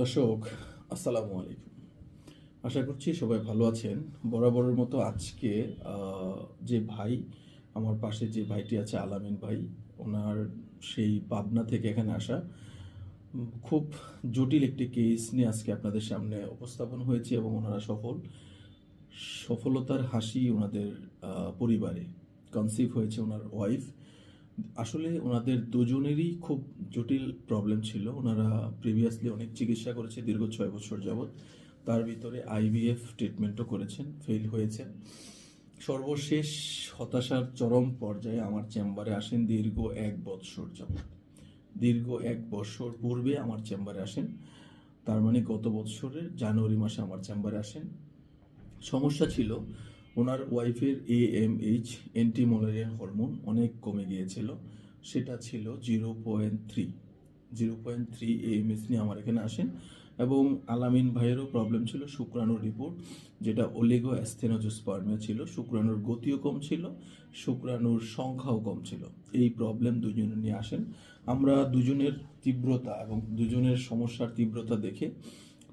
দর্শক, আসসালামু আলাইকুম। আশা করছি সবাই ভালো আছেন। বরাবরের মতো আজকে যে ভাই, আমার পাশে যে ভাইটি আছে আলামিন ভাই, ওনার সেই পাবনা থেকে এখানে আসা। খুব জটিল একটি কেস নিয়ে আজকে আপনাদের সামনে উপস্থাপন হয়েছে এবং ওনারা সফল। সফলতার হাসি ওনাদের পরিবারে। কনসিভ হয়েছে ওনার ওয়াইফ আসলে ওনাদের দুজনেরই খুব জটিল প্রবলেম ছিল। ওনারা প্রিভিয়াসলি অনেক চিকিৎসা করেছে, দীর্ঘ ছয় বছর যাবৎ। তার ভিতরে আইভিএফ ট্রিটমেন্টও করেছেন ফেল হয়েছে। সর্বশেষ হতাশার চরম পর্যায়ে আমার চেম্বারে আসেন দীর্ঘ এক বৎসর যাবৎ। দীর্ঘ এক বছর পূর্বে আমার চেম্বারে আসেন। তার মানে গত বছরের জানুয়ারি মাসে আমার চেম্বারে আসেন। সমস্যা ছিল ওনার ওয়াইফের A M H anti Mullerian hormone অনেক কমে গিয়েছিল। সেটা ছিল zero point three. Zero point three A M AMS নিয়ে আমার এখানে আসেন এবং আলামিন ভাইয়েরও প্রবলেম ছিল শুক্রাণুর রিপোর্ট যেটা ওলেগো অ্যাস্থেনোজোস্পার্মিয়া ছিল। শুক্রাণুর গতিও কম ছিল, শুক্রাণুর সংখ্যাও কম ছিল। এই প্রবলেম দুজনে নিয়ে আসেন। আমরা দুজনের তীব্রতা এবং দুজনের সমস্যার তীব্রতা দেখে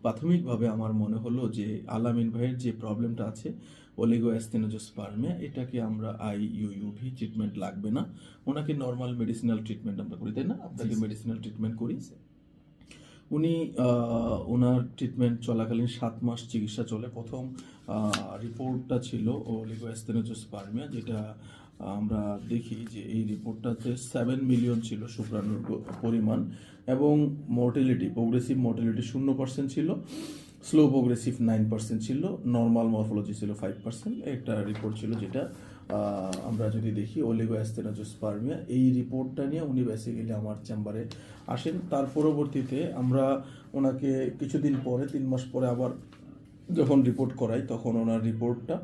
প্রাথমিকভাবে আমার মনে হলো যে আলামিন ভাইয়ের যে প্রবলেমটা আছে ওলিগো অ্যাস্থেনোজোস্পার্মিয়া এটাকে আমরা আই ইউইউভি ট্রিটমেন্ট লাগবে না। ওনাকে নর্মাল মেডিসিনাল ট্রিটমেন্ট আমরা করি তাই না? আপনাকে মেডিসিনাল ট্রিটমেন্ট করি। উনি ওনার ট্রিটমেন্ট চলাকালীন সাত মাস চিকিৎসা চলে। প্রথম রিপোর্টটা ছিল ওলিগো অ্যাস্থেনোজোস্পার্মিয়া যেটা আমরা দেখি যে এই রিপোর্টটাতে সেভেন মিলিয়ন ছিল শুক্রাণুর পরিমাণ এবং মর্টিলিটি প্রোগ্রেসিভ মর্টিলিটি শূন্য পার্সেন্ট ছিল স্লো প্রোগ্রেসিভ নাইন পার্সেন্ট ছিল নর্মাল মরফোলজি ছিল ফাইভ পার্সেন্ট একটা রিপোর্ট ছিল যেটা আমরা যদি দেখি ওলিগো অ্যাস্থেনোজোস্পার্মিয়া এই রিপোর্টটা নিয়ে উনি বেসিক্যালি আমার চেম্বারে আসেন। তার পরবর্তীতে আমরা ওনাকে কিছুদিন পরে, তিন মাস পরে আবার যখন রিপোর্ট করাই, তখন ওনার রিপোর্টটা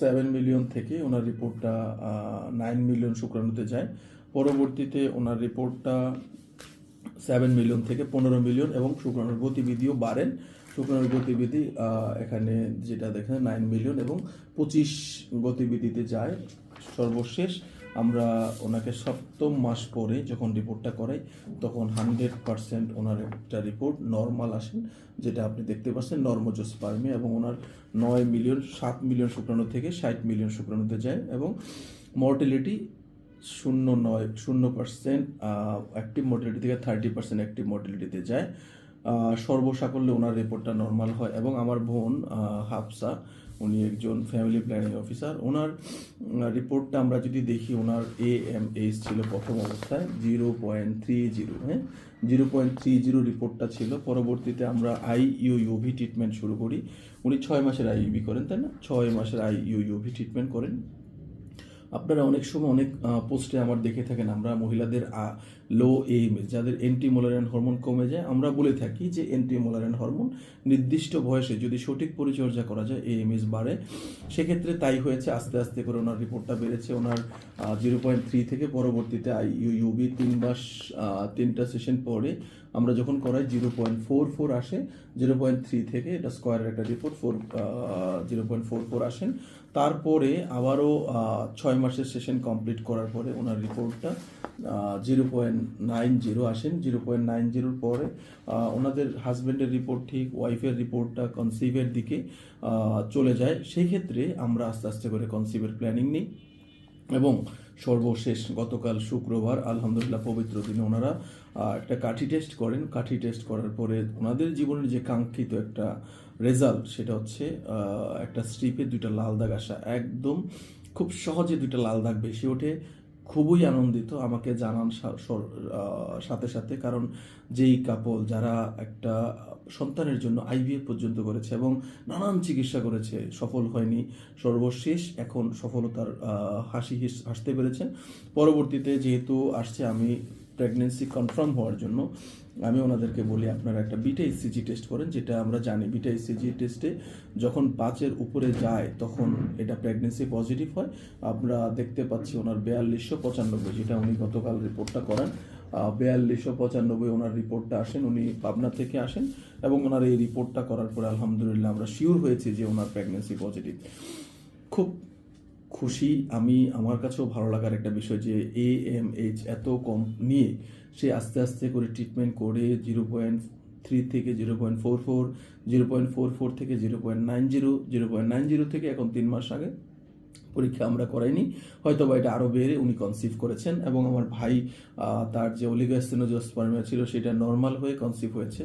সেভেন মিলিয়ন থেকে ওনার রিপোর্টটা নাইন মিলিয়ন শুক্রাণুতে যায়। পরবর্তীতে ওনার রিপোর্টটা সেভেন মিলিয়ন থেকে পনেরো মিলিয়ন এবং শুক্রাণুর গতিবিধিও বাড়েন। শুক্রাণুর গতিবিধি এখানে যেটা দেখেন নাইন মিলিয়ন এবং পঁচিশ গতিবিধিতে যায় সর্বশেষ। আমরা ওনাকে সপ্তম মাস পরে যখন রিপোর্টটা করাই, তখন হান্ড্রেড পার্সেন্ট ওনার একটা রিপোর্ট নর্মাল আসেন যেটা আপনি দেখতে পাচ্ছেন নর্মোজোস্পার্মে এবং ওনার নয় মিলিয়ন, সাত মিলিয়ন শুক্রাণু থেকে ষাট মিলিয়ন শুক্রাণুতে যায় এবং মর্টিলিটি শূন্য নয়, শূন্য পার্সেন্ট অ্যাক্টিভ মর্টিলিটি থেকে থার্টি পার্সেন্ট অ্যাক্টিভ মর্টিলিটিতে যায়। সর্বসাকল্যে ওনার রিপোর্টটা নর্মাল হয় এবং আমার বোন হাফসা উনি একজন ফ্যামিলি প্ল্যানিং অফিসার ওনার রিপোর্টটা আমরা যদি দেখি, ওনার এ এম এইচ ছিল প্রথম অবস্থায় জিরো পয়েন্ট থ্রি জিরো হ্যাঁ? জিরো পয়েন্ট থ্রি জিরো রিপোর্টটা ছিল। পরবর্তীতে আমরা আই ইউ ইউভি ট্রিটমেন্ট শুরু করি। উনি ছয় মাসের আই ইউভি করেন, তাই না? ছয় মাসের আই ইউ ইউভি ট্রিটমেন্ট করেন। আপনারা অনেক সময় অনেক পোস্টে আমার দেখে থাকেন, আমরা মহিলাদের লো এইমএস যাদের এন্টি মোলারেন হরমোন কমে যায়, আমরা বলে থাকি যে এন্টি মোলারেন হরমোন নির্দিষ্ট বয়সে যদি সঠিক পরিচর্যা করা যায় এএমএস বাড়ে। সেক্ষেত্রে তাই হয়েছে, আস্তে আস্তে করে ওনার রিপোর্টটা বেড়েছে। ওনার জিরো পয়েন্ট থ্রি থেকে পরবর্তীতে আই ইউবি তিন মাস তিনটা সেশন পরে আমরা যখন করাই জিরো পয়েন্ট ফোর ফোর আসে। জিরো পয়েন্ট থ্রি থেকে এটা স্কোয়ারের একটা report four zero point four four আসেন তারপরে আবারও ছয় মাসের সেশন কমপ্লিট করার পরে ওনার রিপোর্টটা জিরো পয়েন্ট নাইন জিরো আসেন জিরো পয়েন্ট নাইন জিরোর পরে ওনাদের হাজব্যান্ডের রিপোর্ট ঠিক ওয়াইফের রিপোর্টটা কনসিভের দিকে চলে যায়। সেই ক্ষেত্রে আমরা আস্তে আস্তে করে কনসিভের প্ল্যানিং নিই এবং সর্বশেষ গতকাল শুক্রবার, আলহামদুলিল্লাহ, পবিত্র দিনে ওনারা একটা কাঠি টেস্ট করেন। কাঠি টেস্ট করার পরে ওনাদের জীবনের যে কাঙ্ক্ষিত একটা রেজাল্ট সেটা হচ্ছে একটা স্ট্রিপে দুইটা লাল দাগ আসা। একদম খুব সহজে দুইটা লাল দাগ বেশি ওঠে। খুবই আনন্দিত আমাকে জানান সাথে সাথে, কারণ যেই কাপল যারা একটা সন্তানের জন্য আইভিএফ পর্যন্ত করেছে এবং নানান চিকিৎসা করেছে, সফল হয়নি। সর্বশেষ এখন সফলতার হাসি হাসতে পেরেছেন। পরবর্তীতে যেহেতু আসছে, আমি প্রেগনেন্সি কনফার্ম হওয়ার জন্য আমি ওনাদেরকে বলি, আপনারা একটা বিটা ইসিজি টেস্ট করেন, যেটা আমরা জানি বিটা ইসিজি টেস্টে যখন পাঁচের উপরে যায় তখন এটা প্রেগনেন্সি পজিটিভ হয়। আমরা দেখতে পাচ্ছি ওনার বিয়াল্লিশশো পঁচানব্বই, যেটা উনি গতকাল রিপোর্টটা করেন। বিয়াল্লিশশো পঁচানব্বই ওনার রিপোর্টটা আসেন, উনি পাবনা থেকে আসেন এবং ওনার এই রিপোর্টটা করার পরে আলহামদুলিল্লাহ আমরা শিওর হয়েছি যে ওনার প্রেগনেন্সি পজিটিভ খুব খুশি, আমি, আমার কাছেও ভালো লাগার একটা বিষয় যে এ এম এইচ এত কম নিয়ে সে আস্তে আস্তে করে ট্রিটমেন্ট করে জিরো পয়েন্ট থ্রি থেকে zero point four four zero point four four থেকে zero point nine zero zero point nine zero থেকে এখন তিন মাস আগে পরীক্ষা আমরা করাইনি। হয়তো বা এটা আরও বেড়ে উনি কনসিভ করেছেন এবং আমার ভাই তার যে অলিগোস্টেনোজোস্পার্মিয়া ছিল সেটা নর্মাল হয়ে কনসিভ হয়েছে।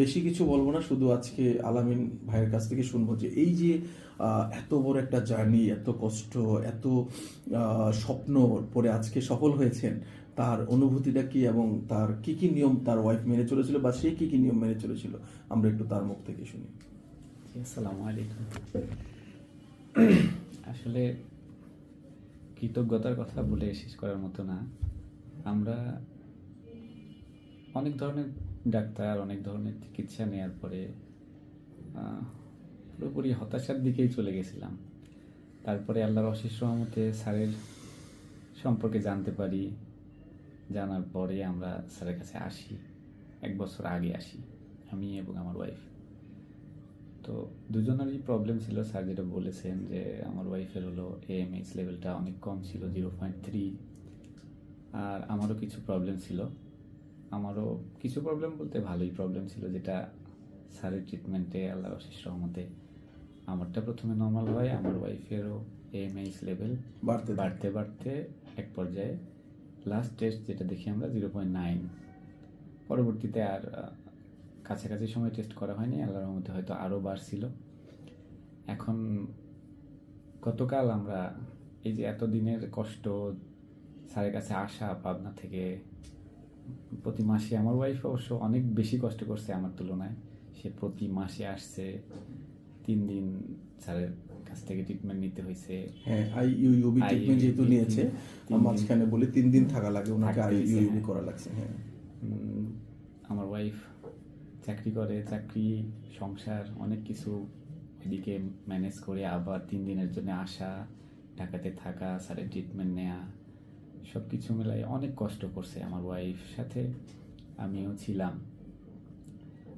বেশি কিছু বলব না, শুধু আজকে আলামিন ভাইয়ের কাছ থেকে শুনব যে এই যে এত বড় একটা জার্নি, এত কষ্ট, এত স্বপ্ন পরে আজকে সফল হয়েছেন, তার অনুভূতিটা কি এবং তার কি কি নিয়ম তার ওয়াইফ মেনে চলেছিল বা সে কি কি নিয়ম মেনে চলেছিল, আমরা একটু তার মুখ থেকে শুনি। আসসালামু আলাইকুম। আসলে কৃতজ্ঞতার কথা বলে শেষ করার মতো না। আমরা অনেক ধরনের ডাক্তার, অনেক ধরনের চিকিৎসা নেওয়ার পরে পুরোপুরি হতাশার দিকেই চলে গেছিলাম। তারপরে আল্লাহর অশেষ রহমতে স্যারের সম্পর্কে জানতে পারি। জানার পরে আমরা স্যারের কাছে আসি। এক বছর আগে আসি, আমি এবং আমার ওয়াইফ তো দুজনেরই প্রবলেম ছিল স্যার যেটা বলেছেন যে আমার ওয়াইফের হলো এএমএইচ লেভেলটা অনেক কম ছিল জিরো পয়েন্ট থ্রি আর আমারও কিছু প্রবলেম ছিল। আমারও কিছু প্রবলেম বলতে ভালোই প্রবলেম ছিল যেটা স্যারের ট্রিটমেন্টে আল্লাহর অশেষ রহমতে আমারটা প্রথমে নর্মাল হয় আমার ওয়াইফেরও এএমএইচ লেভেল বাড়তে বাড়তে বাড়তে এক পর্যায়ে। লাস্ট টেস্ট যেটা দেখি আমরা জিরো পয়েন্ট নাইন পরবর্তীতে আর কাছাকাছি সময় টেস্ট করা হয়নি আল্লাহর মধ্যে হয়তো আরও বাড়ছিল। এখন গতকাল আমরা এই যে এতদিনের কষ্ট স্যারের কাছে আসা পাবনা থেকে প্রতি মাসে আমার ওয়াইফ অবশ্য অনেক বেশি কষ্ট করছে আমার তুলনায়। সে প্রতি মাসে আসছে তিন দিন স্যারের কাছ থেকে ট্রিটমেন্ট নিতে হয়েছে। হ্যাঁ আই ইউইউবি ট্রিটমেন্ট যেহেতু নিয়েছে মাঝখানে বলে তিন দিন থাকা লাগে ওনাকে আই ইউইউবি হ্যাঁ। করা লাগছে হ্যাঁ। আমার ওয়াইফ চাকরি করে, চাকরি, সংসার, অনেক কিছু এদিকে ম্যানেজ করে আবার তিন দিনের জন্য আসা, ঢাকাতে থাকা, স্যারের ট্রিটমেন্ট নেওয়া সব কিছু মিলাই অনেক কষ্ট করছে আমার ওয়াইফ সাথে, আমিও ছিলাম।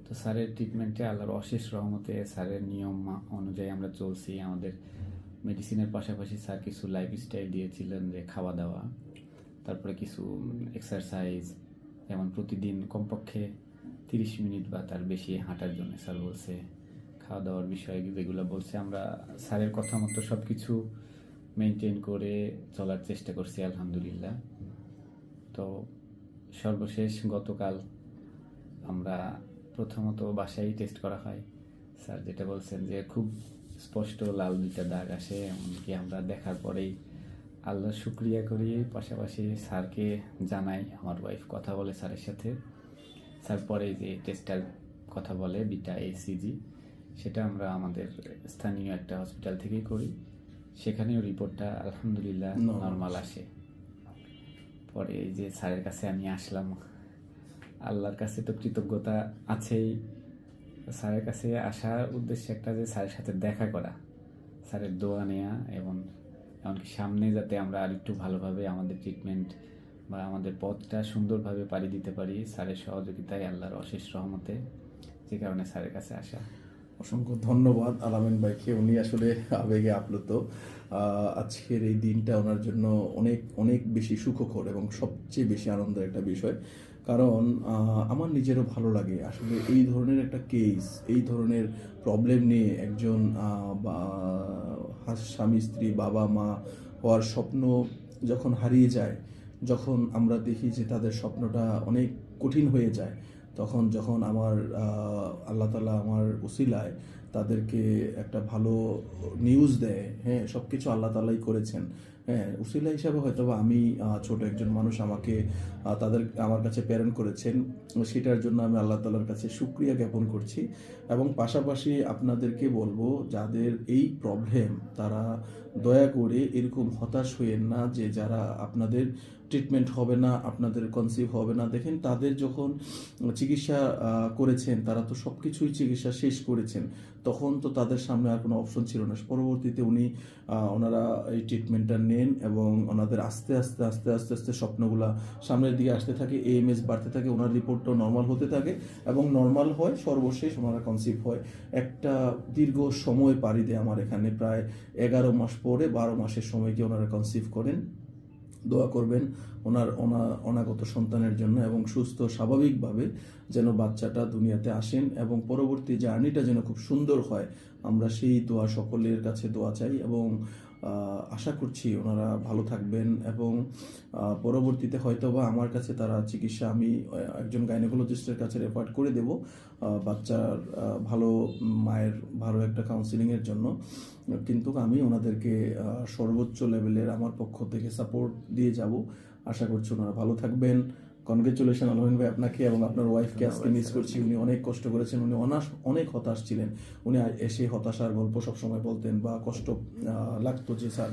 তো স্যারের ট্রিটমেন্টে আল্লাহর অশেষ রহমতে স্যারের নিয়ম অনুযায়ী আমরা চলছি। আমাদের মেডিসিনের পাশাপাশি স্যার কিছু লাইফস্টাইল দিয়েছিলেন যে খাওয়া দাওয়া, তারপরে কিছু এক্সারসাইজ যেমন প্রতিদিন কমপক্ষে তিরিশ মিনিট বা তার বেশি হাঁটার জন্য স্যার বলছে খাওয়া দাওয়ার বিষয়ে যেগুলো বলছে, আমরা স্যারের কথা মতো সব কিছু মেনটেন করে চলার চেষ্টা করছি, আলহামদুলিল্লাহ। তো সর্বশেষ গতকাল আমরা প্রথমত বাসায় টেস্ট করা হয়। স্যার যেটা বলছেন যে খুব স্পষ্ট লাল দুইটা দাগ আসে, এমনকি আমরা দেখার পরেই আল্লাহ শুক্রিয়া করি। পাশাপাশি স্যারকে জানাই, আমার ওয়াইফ কথা বলে স্যারের সাথে। স্যার পরে যে টেস্টটার কথা বলে বিটা এসিজি সেটা আমরা আমাদের স্থানীয় একটা হসপিটাল থেকেই করি। সেখানেও রিপোর্টটা আলহামদুলিল্লাহ নর্মাল আসে। পরে এই যে স্যারের কাছে আমি আসলাম। আল্লাহর কাছে তো কৃতজ্ঞতা আছেই। স্যারের কাছে আসার উদ্দেশ্যে একটা যে স্যারের সাথে দেখা করা স্যারের দোয়া নেওয়া এবং এমনকি সামনে যাতে আমরা আরেকটু ভালোভাবে আমাদের ট্রিটমেন্ট বা আমাদের পথটা সুন্দরভাবে পাড়ি দিতে পারি স্যারের সহযোগিতায় আল্লাহর অশেষ রহমতে যে কারণে স্যারের কাছে আসা। অসংখ্য ধন্যবাদ আলামিন ভাইকে, উনি আসলে আবেগে আপ্লুত। আজকের এই দিনটা ওনার জন্য অনেক অনেক বেশি সুখকর এবং সবচেয়ে বেশি আনন্দের একটা বিষয়। কারণ আমার নিজেরও ভালো লাগে আসলে এই ধরনের একটা কেস এই ধরনের প্রবলেম নিয়ে একজন স্বামী, স্ত্রী, বাবা, মা হওয়ার স্বপ্ন যখন হারিয়ে যায় যখন আমরা দেখি যে তাদের স্বপ্নটা অনেক কঠিন হয়ে যায়, তখন যখন আমার আল্লাহ তালা আমার উসিলায় তাদেরকে একটা ভালো নিউজ দেয় হ্যাঁ সব কিছু আল্লাহ তালাই করেছেন হ্যাঁ উসিলা হিসাবে হয়তো আমি ছোট একজন মানুষ আমাকে তাদের, আমার কাছে প্রেরণ করেছেন। সেটার জন্য আমি আল্লাহ তালার কাছে সুক্রিয়া জ্ঞাপন করছি। এবং পাশাপাশি আপনাদেরকে বলব, যাদের এই প্রবলেম তারা দয়া করে এরকম হতাশ হইয়েন না যে যারা আপনাদের ট্রিটমেন্ট হবে না, আপনাদের কনসিভ হবে না। দেখেন, তাদের যখন চিকিৎসা করেছেন, তারা তো সব কিছুই চিকিৎসা শেষ করেছেন। তখন তো তাদের সামনে আর কোনো অপশন ছিল না। পরবর্তীতে উনি ওনারা এই ট্রিটমেন্টটা নেন এবং ওনাদের আস্তে আস্তে আস্তে আস্তে আস্তে স্বপ্নগুলা সামনের দিকে আসতে থাকে এএমএস বাড়তে থাকে, ওনার রিপোর্টটাও নর্মাল হতে থাকে এবং নর্মাল হয়, সর্বশেষ ওনারা কনসিভ হয়। একটা দীর্ঘ সময় পাড়ি দেয় আমার এখানে, প্রায় এগারো মাস পরে বারো মাসের সময়কে ওনারা কনসিভ করেন। দোয়া করবেন ওনার অনা অনাগত সন্তানের জন্য এবং সুস্থ স্বাভাবিকভাবে যেন বাচ্চাটা দুনিয়াতে আসেন এবং পরবর্তী জার্নিটা যেন খুব সুন্দর হয়। আমরা সেই দোয়া সকলের কাছে দোয়া চাই এবং আশা করছি ওনারা ভালো থাকবেন এবং পরবর্তীতে হয়তোবা আমার কাছে তারা চিকিৎসা আমি একজন গাইনোকোলজিস্টের কাছে রেফার করে দেব বাচ্চার ভালো মায়ের, ভালো একটা কাউন্সিলিংয়ের জন্য। কিন্তু আমি ওনাদেরকে সর্বোচ্চ লেভেলের আমার পক্ষ থেকে সাপোর্ট দিয়ে যাব। আশা করছি ওনারা ভালো থাকবেন। কনগ্রেচুলেশন আলমিন ভাই আপনাকে এবং আপনার ওয়াইফকে আজকে মিস করছি। উনি অনেক কষ্ট করেছেন উনি অনাস অনেক হতাশ ছিলেন। উনি এসে হতাশার গল্প সবসময় বলতেন বা কষ্ট লাগতো যে স্যার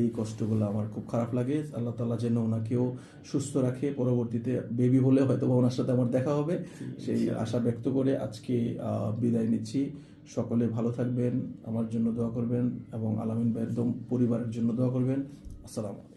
এই কষ্টগুলো আমার খুব খারাপ লাগে। আল্লাহ তাল্লাহ যেন ওনাকেও সুস্থ রাখে। পরবর্তীতে বেবি হলে হয়তো বা ওনার সাথে আমার দেখা হবে। সেই আশা ব্যক্ত করে আজকে বিদায় নিচ্ছি। সকলে ভালো থাকবেন আমার জন্য দোয়া করবেন এবং আলামিন ভাইয়ের পরিবারের জন্য দোয়া করবেন। আসসালামু